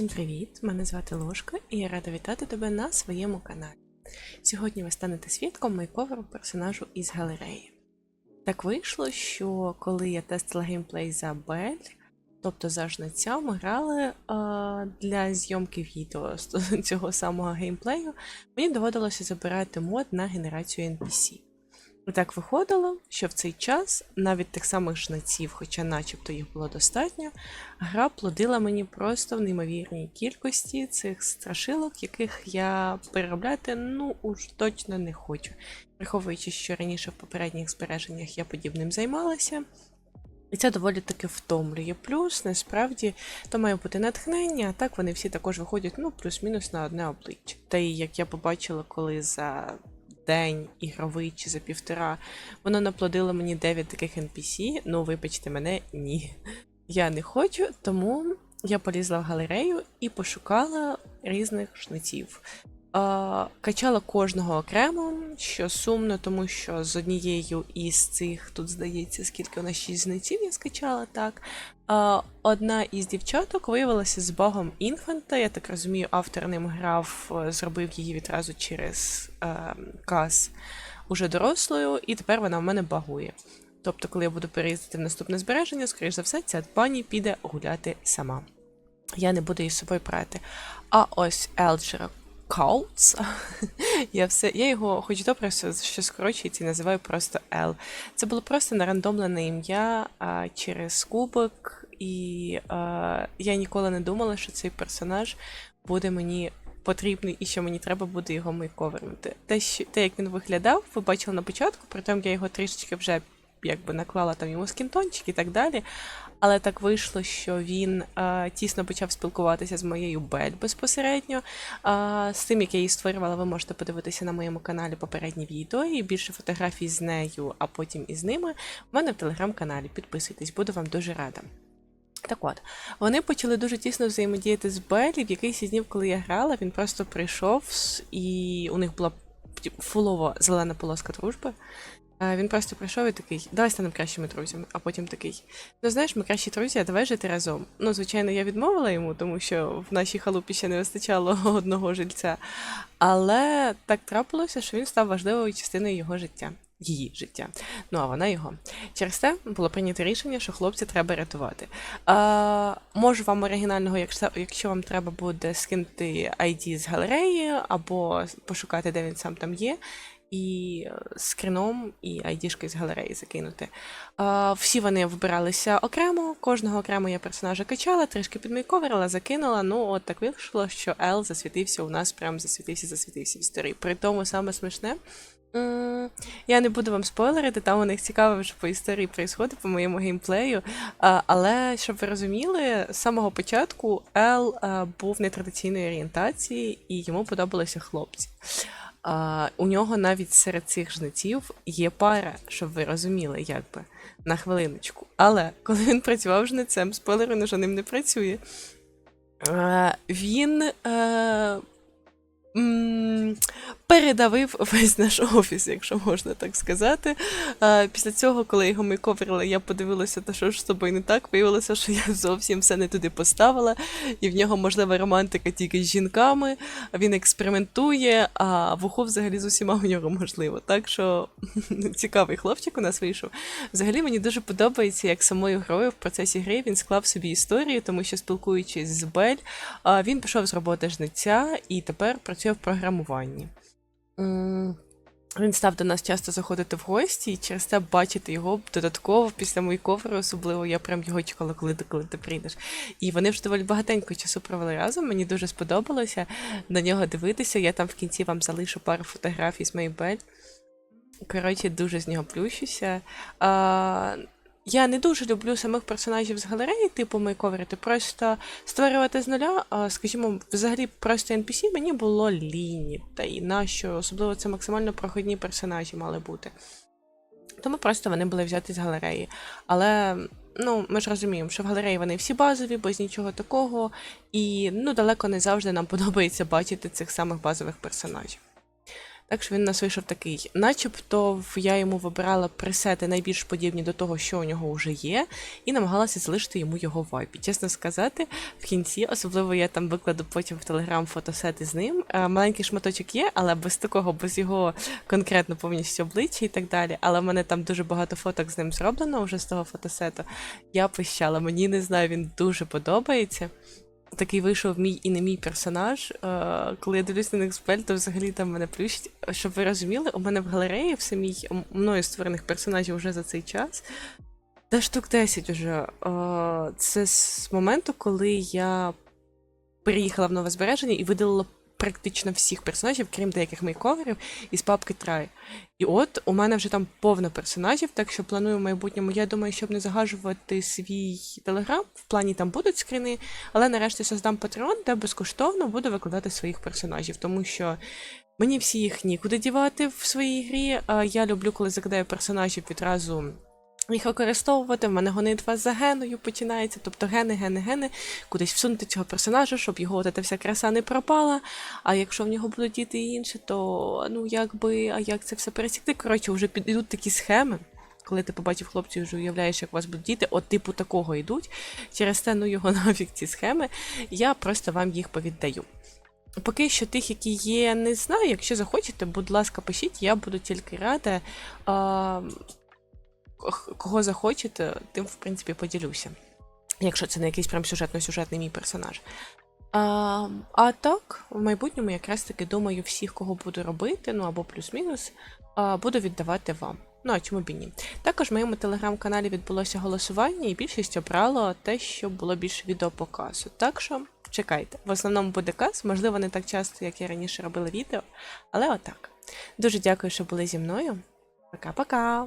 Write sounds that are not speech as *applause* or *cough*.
Всім привіт! Мене звати Ложка і я рада вітати тебе на своєму каналі. Сьогодні ви станете свідком мейковеру персонажу із галереї. Так вийшло, що коли я тестила геймплей за Бель, тобто за жнеця, ми грали е, для зйомки відео з *laughs* цього самого геймплею, мені доводилося забирати мод на генерацію NPC. Так виходило, що в цей час навіть тих самих жнеців, хоча начебто їх було достатньо, гра плодила мені просто в неймовірній кількості цих страшилок, яких я переробляти ну уж точно не хочу. Враховуючи, що раніше в попередніх збереженнях я подібним займалася. І це доволі таки втомлює. Плюс, насправді, то має бути натхнення, а так вони всі також виходять ну, плюс-мінус на одне обличчя. Та і як я побачила, коли за день ігровий чи за півтора, воно наплодило мені 9 таких NPC, ну вибачте мене, ні. Я не хочу, тому я полізла в галерею і пошукала різних жнеців. Качала кожного окремо, що сумно, тому що з однією із цих, тут здається, скільки нас 6 жнеців я скачала, так. Одна із дівчаток виявилася з богом інфанта. Я так розумію, автор ним грав, е, зробив її відразу через е, каз уже дорослою, і тепер вона в мене багує. Тобто, коли я буду переїздити в наступне збереження, скоріш за все, ця пані піде гуляти сама. Я не буду її з собою брати. А ось Елджера Коутс. *laughs* Я все, я його, хоч добре, що скорочується, і називаю просто L. Це було просто нарандомлене ім'я а, через кубок, і а, я ніколи не думала, що цей персонаж буде мені потрібний і що мені треба буде його мейковернути. Те, що, те, як він виглядав, ви бачили на початку, притом я його трішечки вже якби наклала там йому скінтончик і так далі. Але так вийшло, що він а, тісно почав спілкуватися з моєю Бель безпосередньо. А, з тим, як я її створювала, ви можете подивитися на моєму каналі попередні відео і більше фотографій з нею, а потім із ними. У мене в телеграм-каналі. Підписуйтесь, буду вам дуже рада. Так от, вони почали дуже тісно взаємодіяти з Бель, в якийсь із днів, коли я грала, він просто прийшов, і у них була фулова зелена полоска дружби. Він просто прийшов і такий, давай станемо кращими друзями, а потім такий. Ну знаєш, ми кращі друзі, а давай жити разом. Ну, звичайно, я відмовила йому, тому що в нашій халупі ще не вистачало *laughs* одного жильця. Але так трапилося, що він став важливою частиною його життя. Її життя, ну а вона його. Через це було прийнято рішення, що хлопця треба рятувати. А, Можу вам оригінального, якщо якщо вам треба буде скинути ID з галереї, або пошукати, де він сам там є і скрином, і айдішки з галереї закинути. А, Всі вони вибиралися окремо, кожного окремо я персонажа качала, трішки підмейковерила, закинула. Ну, от так вийшло, що Ел засвітився у нас, прям засвітився, засвітився в історії. При тому саме смішне. Я не буду вам спойлерити, там у них цікаво вже по історії происходить, по моєму геймплею. Але щоб ви розуміли, з самого початку Ел був нетрадиційної орієнтації і йому подобалися хлопці. А, У нього навіть серед цих жнеців є пара, щоб ви розуміли, як би, на хвилиночку. Але коли він працював жнецем, спойлер, він уже ним не працює. А, Він а, м, передавив весь наш офіс, якщо можна так сказати. Після цього, коли його мейковерили, я подивилася, та що ж з тобою не так. Виявилося, що я зовсім все не туди поставила, і в нього можлива романтика тільки з жінками. Він експериментує, а вухо взагалі з усіма у нього можливо. Так що *laughs* цікавий хлопчик у нас вийшов. Взагалі мені дуже подобається, як самою грою в процесі гри він склав собі історію, тому що спілкуючись з Бель, він пішов з роботи жниця і тепер працює в програмуванні. Він став до нас часто заходити в гості, і через це бачити його додатково після моєї коври, особливо я прям його чекала, коли ти, коли ти прийдеш. І вони вже доволі багатенько часу провели разом. Мені дуже сподобалося на нього дивитися. Я там в кінці вам залишу пару фотографій з моєї Бель. Коротше, дуже з нього плющуся. А, я не дуже люблю самих персонажів з галереї, типу мейковерити. Просто створювати з нуля, скажімо, взагалі просто NPC мені було ліні. Та і нащо, особливо це максимально проходні персонажі мали бути. Тому просто вони були взяті з галереї. Але ну, ми ж розуміємо, що в галереї вони всі базові, без нічого такого, і ну, далеко не завжди нам *laughs* подобається бачити цих самих базових персонажів. Так що він у нас вийшов такий. Начебто я йому вибирала пресети найбільш подібні до того, що у нього вже є, і намагалася залишити йому його вайбі. Чесно сказати, в кінці, особливо я там викладу потім в телеграм фотосети з ним. Е, Маленький шматочок є, але без такого, без його конкретно повністю обличчя і так далі. Але в мене там дуже багато фоток з ним зроблено вже з того фотосету. Я пищала, мені не знаю, він дуже подобається. Такий вийшов мій і не мій персонаж. Е, коли я дивлюсь на них спель, то взагалі там мене плющить. Щоб ви розуміли, у мене в галереї в самій мною створених персонажів вже за цей час. Та штук 10 уже. Е, це з моменту, коли я переїхала в нове збереження і видалила практично всіх персонажів, крім деяких мейковерів, із папки Try. І от у мене вже там повно персонажів, так що планую в майбутньому. Я думаю, щоб не загажувати свій телеграм, в плані там будуть скріни, але нарешті создам Patreon, де безкоштовно буду викладати своїх персонажів, тому що. Мені всі їх нікуди дівати в своїй грі. Я люблю, коли закидаю персонажів відразу їх використовувати. В мене гонитва за геною починається, тобто гени, гени, гени, кудись всунути цього персонажа, щоб його от ця вся краса не пропала. А якщо в нього будуть діти і інше, то ну якби, а як це все пересікти? Коротше, вже підійдуть такі схеми. Коли ти побачив хлопців, вже уявляєш, як у вас будуть діти, от типу такого йдуть. Через те, ну його *laughs* нафіг ці схеми. Я просто вам їх повіддаю. Поки що тих, які є, не знаю. Якщо захочете, будь ласка, пишіть, я буду тільки рада. А, кого захочете, тим, в принципі, поділюся. Якщо це не якийсь прям сюжетно-сюжетний мій персонаж. А, а так, в майбутньому якраз таки думаю, всіх, кого буду робити, ну або плюс-мінус, буду віддавати вам. Ну, а чому б і ні? Також в моєму телеграм-каналі відбулося голосування, і більшість обрало те, що було більше відеопоказу. Так що чекайте. В основному буде каз, можливо, не так часто, як я раніше робила відео, але отак. Дуже дякую, що були зі мною. Пока-пока!